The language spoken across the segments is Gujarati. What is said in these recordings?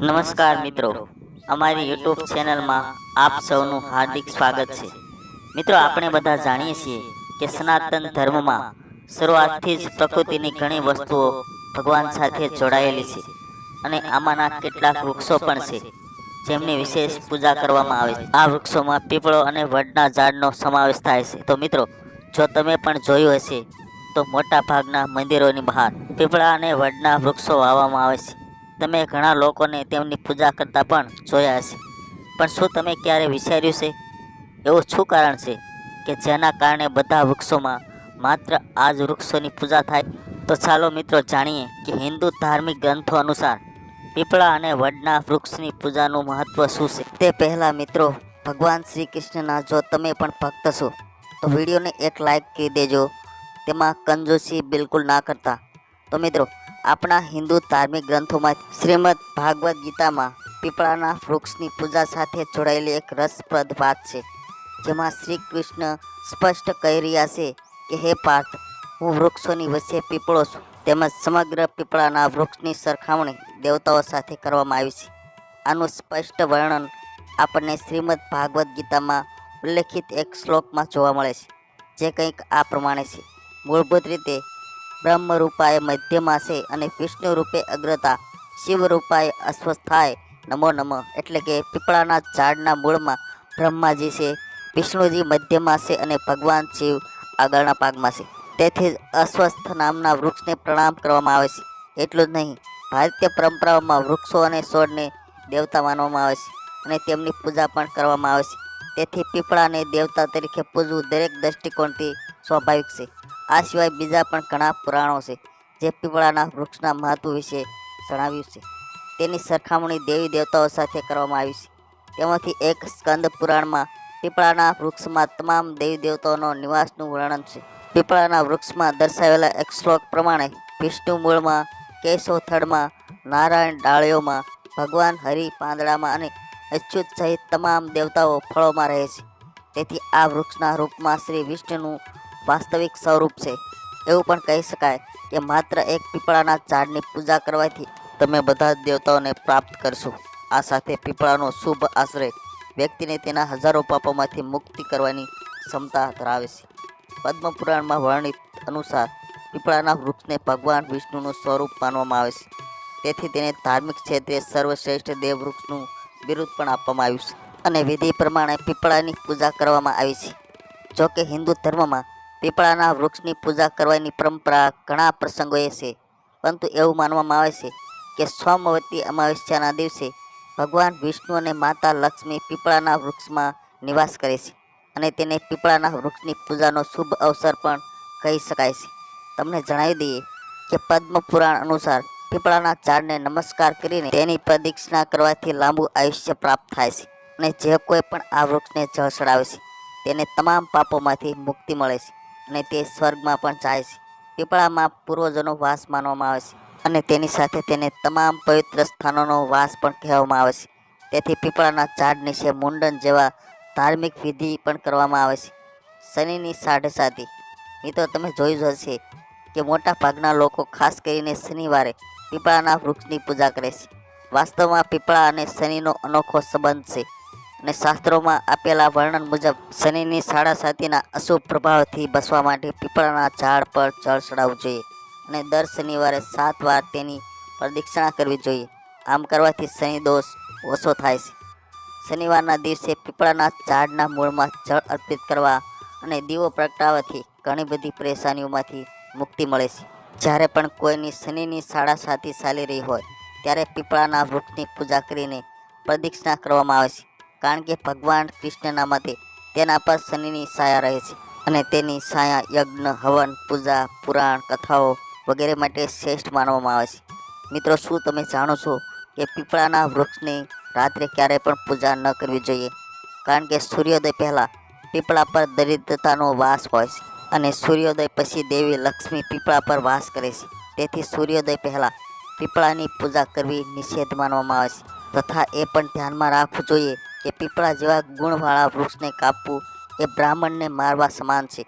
નમસ્કાર મિત્રો. અમારી યુટ્યુબ ચેનલમાં આપ સૌનું હાર્દિક સ્વાગત છે. મિત્રો, આપણે બધા જાણીએ છીએ કે સનાતન ધર્મમાં શરૂઆતથી જ પ્રકૃતિની ઘણી વસ્તુઓ ભગવાન સાથે જોડાયેલી છે અને આમાંના કેટલાક વૃક્ષો પણ છે, જેમની વિશેષ પૂજા કરવામાં આવે છે. આ વૃક્ષોમાં પીપળો અને વડના ઝાડનો સમાવેશ થાય છે. તો મિત્રો, જો તમે પણ જોયું હશે, તો મોટા ભાગના મંદિરોની બહાર પીપળા અને વડના વૃક્ષો વાવવામાં આવે છે. તમે ઘણા લોકોને તેમની પૂજા કરતા પણ જોયા હશે. પણ શું તમે ક્યારે વિચાર્યું છે? એવું શું કારણ છે કે જેના કારણે બધા વૃક્ષોમાં માત્ર આ જ વૃક્ષોની પૂજા થાય? તો ચાલો મિત્રો જાણીએ કે હિન્દુ ધાર્મિક ગ્રંથો અનુસાર પીપળા અને વડના વૃક્ષની પૂજાનું મહત્વ શું છે? તે પહેલાં મિત્રો, ભગવાન શ્રી કૃષ્ણના જો તમે પણ ભક્ત છો, તો વિડીયોને એક લાઈક કરી દેજો. તેમાં કંજૂસી બિલકુલ ના કરતા. તો મિત્રો આપણા હિન્દુ ધાર્મિક ગ્રંથોમાં શ્રીમદ ભાગવદ્ ગીતામાં પીપળાના વૃક્ષની પૂજા સાથે જોડાયેલી એક રસપ્રદ વાત છે, જેમાં શ્રી કૃષ્ણ સ્પષ્ટ કહી રહ્યા છે કે, હે પાર્થ, હું વૃક્ષોની વચ્ચે પીપળો છું, તેમજ સમગ્ર પીપળાના વૃક્ષની સરખામણી દેવતાઓ સાથે કરવામાં આવી છે. આનું સ્પષ્ટ વર્ણન આપણને શ્રીમદ ભાગવદ્ ગીતામાં ઉલ્લેખિત એક શ્લોકમાં જોવા મળે છે, જે કંઈક આ પ્રમાણે છે. મૂળભૂત રીતે બ્રહ્મ રૂપાએ મધ્યમાં છે અને વિષ્ણુ રૂપે અગ્રતા શિવ રૂપાએ અસ્વસ્થાય, નમો નમઃ, એટલે કે પીપળાના ઝાડના મૂળમાં બ્રહ્માજી છે, વિષ્ણુજી મધ્યમાં છે અને ભગવાન શિવ આગળના પાગમાં છે. તેથી જ અસ્વસ્થ નામના વૃક્ષને પ્રણામ કરવામાં આવે છે. એટલું જ નહીં, ભારતીય પરંપરાઓમાં વૃક્ષો અને છોડને દેવતા માનવામાં આવે છે અને તેમની પૂજા પણ કરવામાં આવે છે. તેથી પીપળાને દેવતા તરીકે પૂજવું દરેક દૃષ્ટિકોણથી સ્વાભાવિક છે. આ સિવાય બીજા પણ ઘણા પુરાણો છે, જે પીપળાના વૃક્ષના મહત્વ વિશે જણાવ્યું છે. તેની સરખામણી દેવી દેવતાઓ સાથે કરવામાં આવી છે. તેમાંથી એક સ્કંદ પુરાણમાં પીપળાના વૃક્ષમાં તમામ દેવી દેવતાઓનો નિવાસનું વર્ણન છે. પીપળાના વૃક્ષમાં દર્શાવેલા એક શ્લોક પ્રમાણે વિષ્ણુ મૂળમાં કેશો થડમાં નારાયણ ડાળીઓમાં, ભગવાન હરિ પાંદડામાં અને અચ્યુત સહિત તમામ દેવતાઓ ફળોમાં રહે છે. તેથી આ વૃક્ષના રૂપમાં શ્રી વિષ્ણુનું વાસ્તવિક સ્વરૂપ છે. એવું પણ કહી શકાય કે માત્ર એક પીપળાના ઝાડની પૂજા કરવાથી તમે બધા જ દેવતાઓને પ્રાપ્ત કરશો. આ સાથે પીપળાનો શુભ આશ્રય વ્યક્તિને તેના હજારો પાપોમાંથી મુક્તિ કરવાની ક્ષમતા ધરાવે છે. પદ્મપુરાણમાં વર્ણિત અનુસાર પીપળાના વૃક્ષને ભગવાન વિષ્ણુનું સ્વરૂપ માનવામાં આવે છે. તેથી તેને ધાર્મિક ક્ષેત્રે સર્વશ્રેષ્ઠ દેવ વૃક્ષનું બિરુદ પણ આપવામાં આવ્યું છે. અને વિધિ પ્રમાણે પીપળાની પૂજા કરવામાં આવી છે. જોકે હિન્દુ ધર્મમાં પીપળાના વૃક્ષની પૂજા કરવાની પરંપરા ઘણા પ્રસંગોએ છે. પરંતુ એવું માનવામાં આવે છે કે સોમવતી અમાવસ્યાના દિવસે ભગવાન વિષ્ણુ અને માતા લક્ષ્મી પીપળાના વૃક્ષમાં નિવાસ કરે છે અને તેને પીપળાના વૃક્ષની પૂજાનો શુભ અવસર પણ કહી શકાય છે. તમને જણાવી દઈએ કે પદ્મ પુરાણ અનુસાર પીપળાના ઝાડને નમસ્કાર કરીને તેની પ્રદક્ષિણા કરવાથી લાંબુ આયુષ્ય પ્રાપ્ત થાય છે અને જે કોઈ પણ આ વૃક્ષને જળ ચડાવે છે તેને તમામ પાપોમાંથી મુક્તિ મળે છે. અને તે સ્વર્ગમાં પણ જાય છે. પીપળામાં પૂર્વજોનો વાસ માનવામાં આવે છે અને તેની સાથે તેને તમામ પવિત્ર સ્થાનોનો વાસ પણ કહેવામાં આવે છે. તેથી પીપળાના ઝાડ નીચે મુંડન જેવા ધાર્મિક વિધિ પણ કરવામાં આવે છે. શનિની સાઢે સાતી. મિત્રો, તમે જોયું જ હશે કે મોટા ભાગના લોકો ખાસ કરીને શનિવારે પીપળાના વૃક્ષની પૂજા કરે છે. વાસ્તવમાં પીપળા અને શનિનો અનોખો સંબંધ છે. અને શાસ્ત્રોમાં આપેલા વર્ણન મુજબ શનિની સાડા સાતીના અશુભ પ્રભાવથી બચવા માટે પીપળાના ઝાડ પર જળ ચડાવવું જોઈએ અને દર શનિવારે સાત વાર તેની પ્રદક્ષિણા કરવી જોઈએ. આમ કરવાથી શનિ દોષ ઓછો થાય છે. શનિવારના દિવસે પીપળાના ઝાડના મૂળમાં જળ અર્પિત કરવા અને દીવો પ્રગટાવવાથી ઘણી બધી પરેશાનીઓમાંથી મુક્તિ મળે છે. જ્યારે પણ કોઈની શનિની સાડા સાતી ચાલી રહી હોય, ત્યારે પીપળાના વૃક્ષની પૂજા કરીને પ્રદક્ષિણા કરવામાં આવે છે. કારણ કે ભગવાન કૃષ્ણના મતે તેના પર શનિની સાયા રહે છે અને તેની સાયા યજ્ઞ, હવન, પૂજા, પુરાણ, કથાઓ વગેરે માટે શ્રેષ્ઠ માનવામાં આવે છે. મિત્રો, શું તમે જાણો છો કે પીપળાના વૃક્ષની રાત્રે ક્યારેય પણ પૂજા ન કરવી જોઈએ? કારણ કે સૂર્યોદય પહેલાં પીપળા પર દરિદ્રતાનો વાસ હોય છે અને સૂર્યોદય પછી દેવી લક્ષ્મી પીપળા પર વાસ કરે છે. તેથી સૂર્યોદય પહેલાં પીપળાની પૂજા કરવી નિષેધ માનવામાં આવે છે. તથા એ પણ ધ્યાનમાં રાખવું જોઈએ કે પીપળા જેવા ગુણવાળા વૃક્ષને કાપવું એ બ્રાહ્મણને મારવા સમાન છે.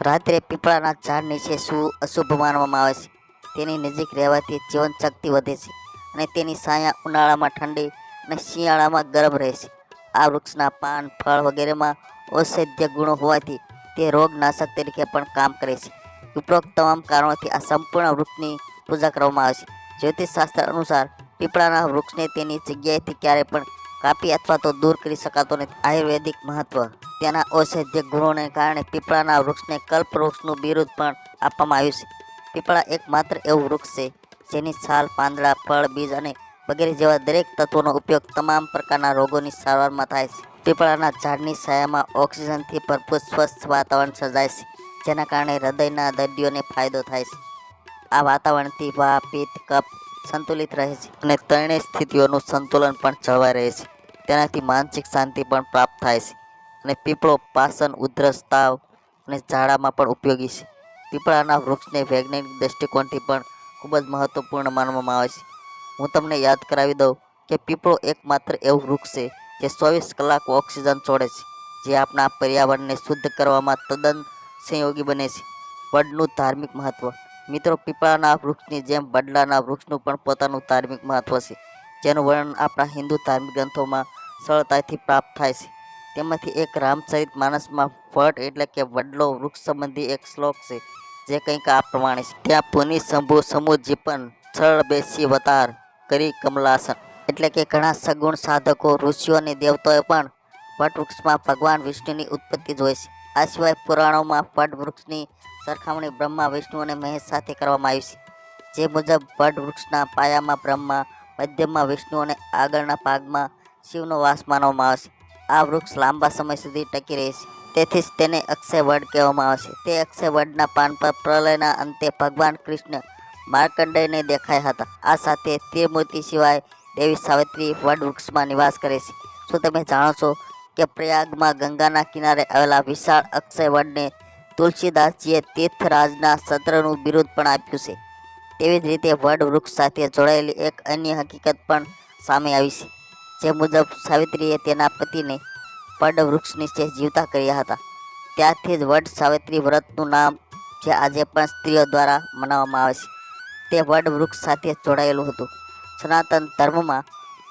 રાત્રે પીપળાના ઝાડ નીચે શું અશુભ માનવામાં આવે છે. તેની નજીક રહેવાથી જીવન શક્તિ વધે છે અને તેની છાયા ઉનાળામાં ઠંડી અને શિયાળામાં ગરમ રહે છે. આ વૃક્ષના પાન, ફળ વગેરેમાં ઔષધ્ય ગુણો હોવાથી તે રોગનાશક તરીકે પણ કામ કરે છે. ઉપરોક્ત તમામ કારણોથી આ સંપૂર્ણ વૃક્ષની પૂજા કરવામાં આવે છે. જ્યોતિષશાસ્ત્ર અનુસાર પીપળાના વૃક્ષને તેની જગ્યાએથી ક્યારેય પણ કાપી અથવા તો દૂર કરી શકાતો નથી. આયુર્વેદિક મહત્વ. તેના ઔષધ્ય ગુણોને કારણે પીપળાના વૃક્ષને કલ્પ વૃક્ષનું બિરુદ પણ આપવામાં આવ્યું છે. પીપળા એકમાત્ર એવું વૃક્ષ છે, જેની છાલ, પાંદડા, ફળ, બીજ અને વગેરે જેવા દરેક તત્વોનો ઉપયોગ તમામ પ્રકારના રોગોની સારવારમાં થાય છે. પીપળાના ઝાડની છાયામાં ઓક્સિજનથી ભરપૂર સ્વસ્થ વાતાવરણ સર્જાય છે, જેના કારણે હૃદયના દર્દીઓને ફાયદો થાય છે. આ વાતાવરણથી વા પિત્ત, કફ સંતુલિત રહે છે અને ત્રણેય સ્થિતિઓનું સંતુલન પણ જળવાઈ રહે છે. તેનાથી માનસિક શાંતિ પણ પ્રાપ્ત થાય છે અને પીપળો પાસન ઉધરસ, તાવ અને ઝાડામાં પણ ઉપયોગી છે. પીપળાના વૃક્ષને વૈજ્ઞાનિક દૃષ્ટિકોણથી પણ ખૂબ જ મહત્ત્વપૂર્ણ માનવામાં આવે છે. હું તમને યાદ કરાવી દઉં કે પીપળો એકમાત્ર એવું વૃક્ષ છે જે ચોવીસ કલાક ઓક્સિજન છોડે છે, જે આપણા પર્યાવરણને શુદ્ધ કરવામાં તદ્દન સંયોગી બને છે. વડનું ધાર્મિક મહત્વ મિત્રો પીપળાના વૃક્ષની જેમ બદલાના વૃક્ષનું પણ પોતાનું ધાર્મિક મહત્વ છે, જેનું વર્ણન આપણા હિન્દુ ધાર્મિક ગ્રંથોમાં સરળતાથી પ્રાપ્ત થાય છે. તેમાંથી એક રામચરિત માનસમાં ફટ એટલે કે વડલો વૃક્ષ સંબંધી એક શ્લોક છે, જે કંઈક આ પ્રમાણે છે. ત્યાં પુનિ શંભુ સમુજીપન સરળ બેસી વતાર કરી કમલાસન. એટલે કે ઘણા સગુણ સાધકો, ઋષિઓ અને દેવતાઓએ પણ વટવૃક્ષમાં ભગવાન વિષ્ણુની ઉત્પત્તિ જોઈ છે. આ સિવાય પુરાણોમાં વટવૃક્ષની સરખામણી બ્રહ્મા, વિષ્ણુ અને મહેશ સાથે કરવામાં આવી છે. જે મુજબ વટવૃક્ષના પાયામાં બ્રહ્મા, મધ્યમાં વિષ્ણુ અને આગળના ભાગમાં શિવનો વાસ માનવામાં આવે છે. આ વૃક્ષ લાંબા સમય સુધી ટકી રહે છે. તેથી જ તેને અક્ષય વડ કહેવામાં આવે છે. તે અક્ષય વડના પાન પર પ્રલયના અંતે ભગવાન કૃષ્ણ માર્કંડેયને દેખાયા હતા. આ સાથે ત્રિમૂર્તિ સિવાય દેવી સાવિત્રી વડ વૃક્ષમાં નિવાસ કરે છે. શું તમે જાણો છો કે પ્રયાગમાં ગંગાના કિનારે આવેલા વિશાળ અક્ષય વડને તુલસીદાસજીએ તીર્થરાજના સત્રનું બિરુદ પણ આપ્યું છે. તેવી જ રીતે વડ વૃક્ષ સાથે જોડાયેલી એક અન્ય હકીકત પણ સામે આવી છે. જે મુજબ સાવિત્રીએ તેના પતિને પડ વૃક્ષ નીચે જીવતા કર્યા હતા. ત્યારથી જ વડ સાવિત્રી વ્રતનું નામ જે આજે પણ સ્ત્રીઓ દ્વારા મનાવવામાં આવે છે, તે વડ વૃક્ષ સાથે જોડાયેલું હતું. સનાતન ધર્મમાં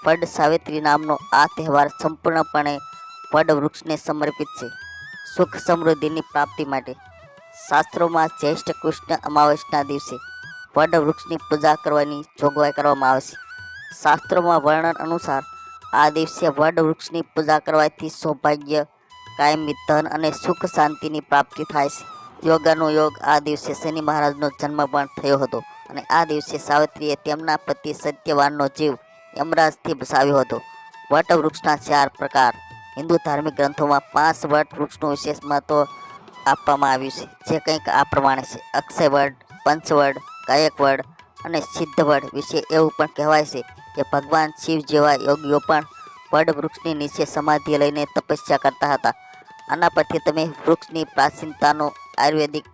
વડ સાવિત્રી નામનો આ તહેવાર સંપૂર્ણપણે વડ વૃક્ષને સમર્પિત છે. સુખ સમૃદ્ધિની પ્રાપ્તિ માટે. શાસ્ત્રોમાં જ્યેષ્ઠ કૃષ્ણ અમાવસના દિવસે વડવૃક્ષની પૂજા કરવાની જોગવાઈ કરવામાં આવે છે. શાસ્ત્રોમાં વર્ણન અનુસાર આ દિવસે વડવૃક્ષની પૂજા કરવાથી સૌભાગ્ય, કાયમી ધન અને સુખ શાંતિની પ્રાપ્તિ થાય છે. યોગાનો યોગ આ દિવસે શનિ મહારાજનો જન્મ પણ થયો હતો અને આ દિવસે સાવિત્રીએ તેમના પતિ સત્યવાનનો જીવ યમરાજથી બસાવ્યો હતો. વટવૃક્ષના ચાર પ્રકાર હિન્દુ ધાર્મિક ગ્રંથોમાં પાંચ વટ વૃક્ષનું વિશેષ મહત્વ આપવામાં આવ્યું છે, જે કંઈક આ પ્રમાણે છે. અક્ષયવડ પંચવડ કાયકવડ અને સિદ્ધવડ વિશે એવું પણ કહેવાય છે કે ભગવાન શિવ જેવા યોગીઓ પણ વડ વૃક્ષની નીચે સમાધિ લઈને તપસ્યા કરતા હતા. આના પરથી તમે વૃક્ષની પ્રાચીનતાનો આયુર્વેદિક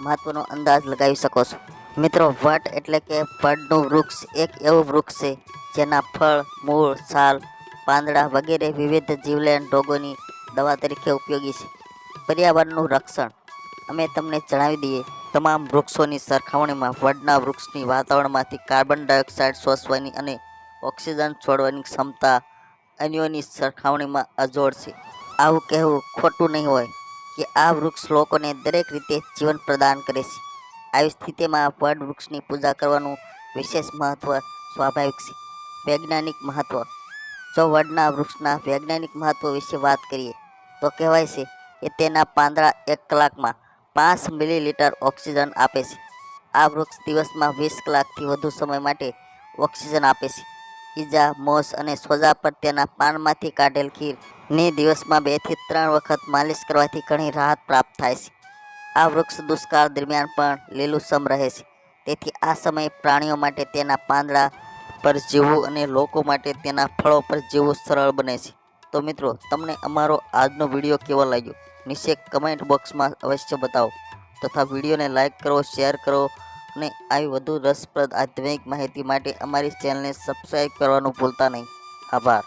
મહત્વનો અંદાજ લગાવી શકો છો. મિત્રો, વટ એટલે કે વડનું વૃક્ષ એક એવું વૃક્ષ છે જેના ફળ, મૂળ છાલ પાંદડા વગેરે વિવિધ જીવલેણ રોગોની દવા તરીકે ઉપયોગી છે. પર્યાવરણનું રક્ષણ. અમે તમને જણાવી દઈએ, તમામ વૃક્ષોની સરખામણીમાં વડના વૃક્ષની વાતાવરણમાંથી કાર્બન ડાયોક્સાઇડ શોષવાની અને ઓક્સિજન છોડવાની ક્ષમતા અન્યોની સરખામણીમાં અજોડ છે. આવું કહેવું ખોટું નહીં હોય કે આ વૃક્ષ લોકોને દરેક રીતે જીવન પ્રદાન કરે છે. આવી સ્થિતિમાં વડ વૃક્ષની પૂજા કરવાનું વિશેષ મહત્વ સ્વાભાવિક છે. વૈજ્ઞાનિક મહત્વ. જો વડના વૃક્ષના વૈજ્ઞાનિક મહત્વ વિશે વાત કરીએ, તો કહેવાય છે કે તેના પાંદડા એક કલાકમાં પાંચ મિલીલીટર ઓક્સિજન આપે છે. આ વૃક્ષ દિવસમાં વીસ કલાકથી વધુ સમય માટે ઓક્સિજન આપે છે. ઈજા મોસ અને સોજા પર તેના પાનમાંથી કાઢેલ ખીરને દિવસમાં બેથી ત્રણ વખત માલિશ કરવાથી ઘણી રાહત પ્રાપ્ત થાય છે. આ વૃક્ષ દુષ્કાળ દરમિયાન પણ લીલુંછમ રહે છે. તેથી આ સમયે પ્રાણીઓ માટે તેના પાંદડા પર જીવવું અને લોકો માટે તેના ફળો પર જીવવું સરળ બને છે. તો મિત્રો, તમને અમારો આજનો વીડિયો કેવો લાગ્યો? નીચે કમેન્ટ બોક્સમાં અવશ્ય બતાવો. તથા વિડીયોને લાઇક કરો શેર કરો અને આવી વધુ રસપ્રદ આધ્યાત્મિક માહિતી માટે અમારી ચેનલને સબસ્ક્રાઈબ કરવાનું ભૂલતા નહીં. આભાર.